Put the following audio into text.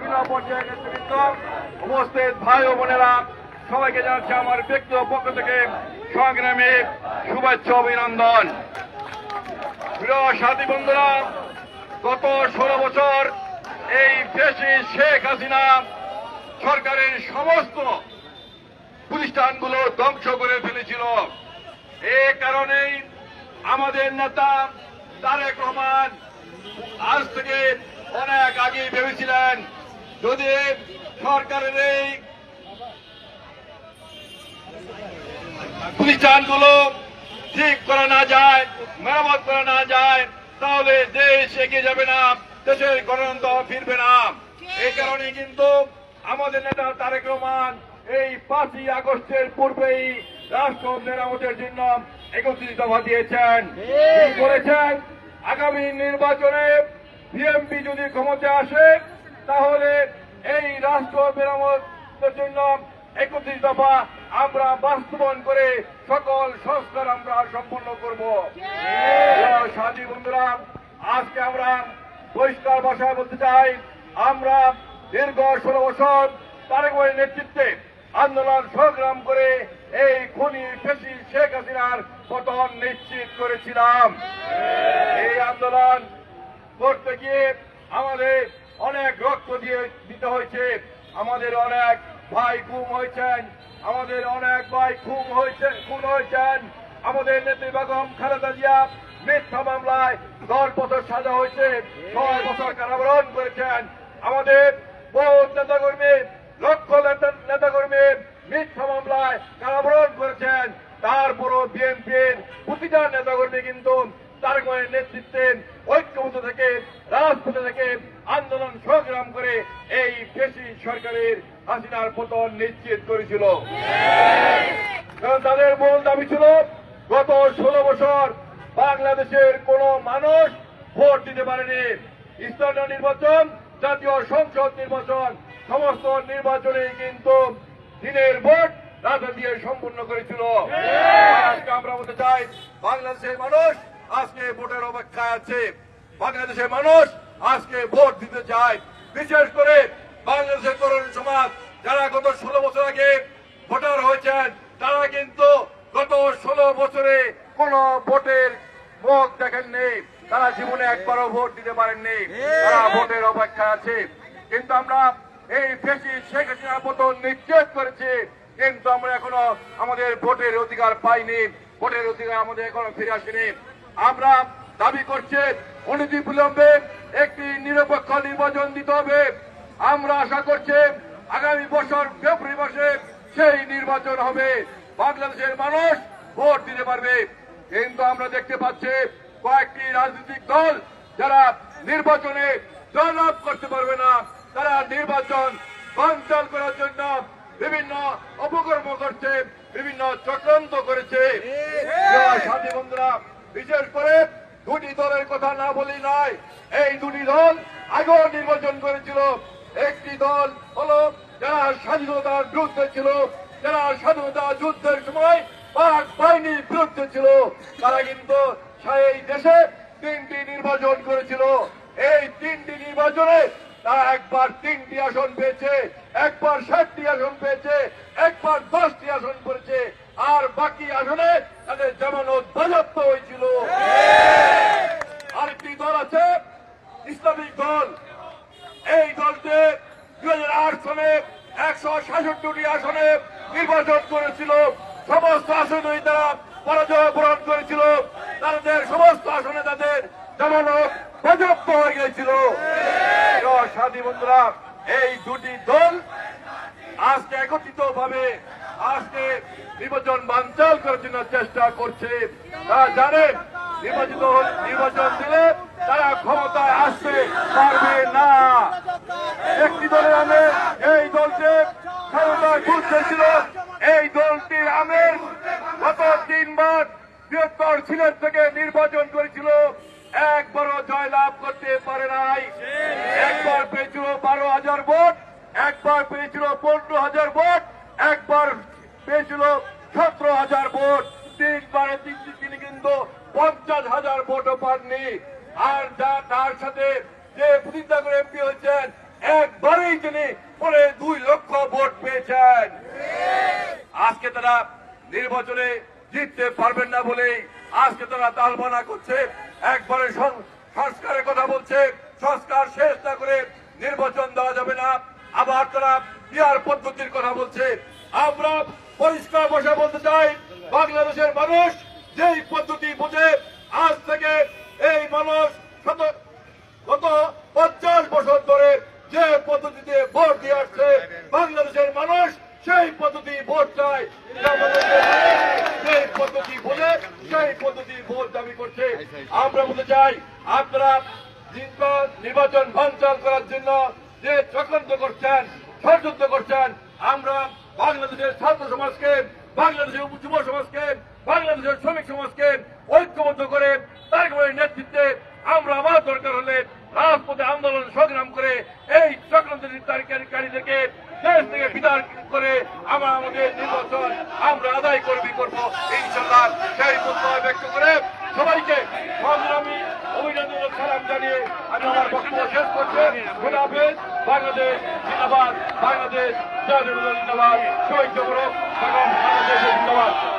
বিভিন্ন পর্যায়ে উপস্থিত ভাই ও বোনেরা, সবাইকে জানাচ্ছি আমার ব্যক্তিগত পক্ষ থেকে সংগ্রামী শুভেচ্ছা, অভিনন্দন। প্রিয় সাথী বন্ধুরা, গত ষোলো বছর এই দেশে শেখ হাসিনা সরকারের সমস্ত প্রতিষ্ঠানগুলো ধ্বংস করে ফেলেছিল। এ কারণেই আমাদের নেতা তারেক রহমান আজ থেকে অনেক আগে ভেবেছিলেন যদি সরকারের এই প্রতিষ্ঠানগুলো ঠিক করা না যায়, মেরামত করা না যায়, তাহলে দেশ এগিয়ে যাবে না, দেশের গণতন্ত্র ফিরবে না। এই কারণে কিন্তু আমাদের নেতা তারেক রহমান এই পাঁচই আগস্টের পূর্বেই রাষ্ট্র মেরামতের জন্য একত্রিত দফা দিয়েছেন। বলেছেন, আগামী নির্বাচনে বিএনপি যদি ক্ষমতায় আসে রাষ্ট্র মেরামতের জন্য একত্রিশ দফা আমরা বাস্তবায়ন করে সকল সংস্কার আমরা সম্পন্ন করব। সাথী বন্ধুরা, আজকে আমরা পরিষ্কার ভাষায় বলতে চাই, আমরা দীর্ঘ ষোলো বছর তারেক নেতৃত্বে আন্দোলন সংগ্রাম করে এই খুনি ফেসি শেখ হাসিনার পতন নিশ্চিত করেছিলাম। এই আন্দোলন করতে গিয়ে আমাদের অনেক রক্ত দিয়ে দিতে হয়েছে। আমাদের অনেক ভাই খুন হয়েছেন। আমাদের অনেক ভাই খুন হয়েছে, খুন হয়েছেন। আমাদের নেত্রী বেগম খালেদা জিয়া মিথ্যা মামলায় দশ বছর সাজা হয়েছে। ছয় বছর কারাবরণ করেছেন। আমাদের বহু নেতাকর্মী, লক্ষ নেতা- নেতাকর্মী মিথ্যা মামলায় কারাবরণ করেছেন। তারপরও বিএনপির প্রতিটা নেতাকর্মী কিন্তু তার নেতৃত্বে ঐক্যবদ্ধ থেকে, রাজপথে থেকে সংগ্রাম করে এই ফেসি সরকারের হাসিনার পতন নিশ্চিত করেছিল। তাদের মূল দাবি ছিল, গত ষোলো বছর বাংলাদেশের কোন মানুষ ভোট দিতে পারেনি। স্থানীয় নির্বাচন, জাতীয় সংসদ নির্বাচন, সমস্ত নির্বাচনে কিন্তু দিনের ভোট রাজা দিয়ে সম্পূর্ণ করেছিল। আজকে আমরা বলতে চাই, বাংলাদেশের মানুষ আজকে ভোটের অপেক্ষায় আছে। বাংলাদেশের মানুষ আজকে ভোট দিতে চায়। বিশেষ করে বাংলাদেশের তরুণ সমাজ যারা গত ষোলো বছর আগে ভোটার হয়েছেন তারা কিন্তু গত ষোলো বছরে কোন ভোটের মুখ দেখেননি। তারা জীবনে একবারও ভোট দিতে পারেননি। তারা ভোটের অপেক্ষা আছে। কিন্তু আমরা এই ফেসি শেখ হাসিনার পতন নিশ্চিত করেছি কিন্তু আমরা এখনও আমাদের ভোটের অধিকার পাইনি। ভোটের অধিকার আমাদের এখনও ফিরে আসেনি। আমরা দাবি করছে অনতি বিলম্বে একটি নিরপেক্ষ নির্বাচন দিতে হবে। আমরা আশা করছি আগামী বছর ফেব্রুয়ারি মাসে সেই নির্বাচন হবে। বাংলাদেশের মানুষ ভোট দিতে পারবে। কিন্তু আমরা দেখতে পাচ্ছি কয়েকটি রাজনৈতিক দল যারা নির্বাচনে জয়লাভ করতে পারবে না। তারা নির্বাচন বানচাল করার জন্য বিভিন্ন অপকর্ম করছে বিভিন্ন চক্রান্ত করেছে। সাথী বন্ধুরা বিশেষ করে দুটি দলের কথা না বলি নয়, এই দুটি দল আগেও নির্বাচন করেছিল। একটি দল হলো যারা স্বাধীনতার বিরুদ্ধে ছিল, যারা স্বাধীনতা যুদ্ধের সময় পাক বাহিনীর বিরুদ্ধে ছিল। তারা কিন্তু এই দেশে তিনটি নির্বাচন করেছিল। এই তিনটি নির্বাচনে তারা একবার তিনটি আসন পেয়েছে, একবার ষাটটি আসন পেয়েছে, একবার দশটি আসন পেয়েছে আর বাকি আসনে তাদের জামানত বাজপ্ত হয়েছিল আরেকটি দল আছে ইসলামিক দল। এই দলটি দুই হাজার আট সালে একশো সাতষট্টি আসনে নির্বাচন করেছিল। সমস্ত আসনে তারা পরাজয় বরণ করেছিল। তাদের সমস্ত আসনে তাদের জামানত বাজপ্ত হয়ে গিয়েছিল। সাথী বন্ধুরা, এই দুটি দল আজকে একত্রিত ভাবে আজকে নির্বাচন বানচাল করার জন্য চেষ্টা করছে। তারা জানে, নির্বাচিত নির্বাচন দিলে তারা ক্ষমতায় আসতে পারবে না। একটি দলের আমের, এই দলকে ক্ষমতায় ঘুরতে ছিল। এই দলটির আমের গত তিনবার বৃহত্তর সিলেট থেকে নির্বাচন করেছিল। একবারও জয়লাভ করতে পারে নাই। একবার পেয়েছিল বারো হাজার ভোট, একবার পেয়েছিল পনেরো হাজার ভোট, একবার পেয়েছিল সতেরো হাজার ভোট। তিনবারে তিনটি তিনি কিন্তু পঞ্চাশ হাজার ভোটও পাননি। আর যা তার সাথে যে প্রতিজ্ঞা করে এমপি হয়েছেন, একবারেই তিনি পরে দুই লক্ষ ভোট পেয়েছেন। আজকে তারা নির্বাচনে জিততে পারবেন না বলেই আজকে তারা তালবানা করছে। একবারে সংস্কারের কথা বলছে। সংস্কার শেষ না করে নির্বাচন দেওয়া যাবে না। আবার তারা বিহার পদ্ধতির কথা বলছে। আমরা পরিষ্কার ভাষা বলতে চাই, বাংলাদেশের মানুষ যেই পদ্ধতি বোঝে মানুষ গত পঞ্চাশ বছর ধরে যে পদ্ধতিতে ভোট দিয়ে আসছে, বাংলাদেশের মানুষ সেই পদ্ধতি ভোট পদ্ধতি বলে, সেই পদ্ধতি ভোট দাবি করছে। আমরা বলতে চাই নির্বাচন করার যে চক্রান্ত করছেন করছেন, আমরা বাংলাদেশের ছাত্র সমাজকে, বাংলাদেশের যুব সমাজকে বাংলাদেশের শ্রমিক সমাজকে ঐক্যবদ্ধ করে তার নেতৃত্বে আমরা আমার দরকার হলে রাজপথে আন্দোলন সংগ্রাম করে এই চক্রান্তকারীদেরকে দেশ থেকে বিদায় করে আমরা আমাদের নির্বাচন আমরা আদায় করবি করব। ইনশাল্লাহ সেই প্রত্যয় ব্যক্ত করে সবাইকে সংগ্রামী অভিনন্দন সালাম জানিয়ে আমি আমার বক্তব্য শেষ করছি। হাফেজ। বাংলাদেশ জিন্দাবাদ। বাংলাদেশ জিন্দাবাদ। শহীদ জগরক বাংলাদেশ জিন্দাবাদ।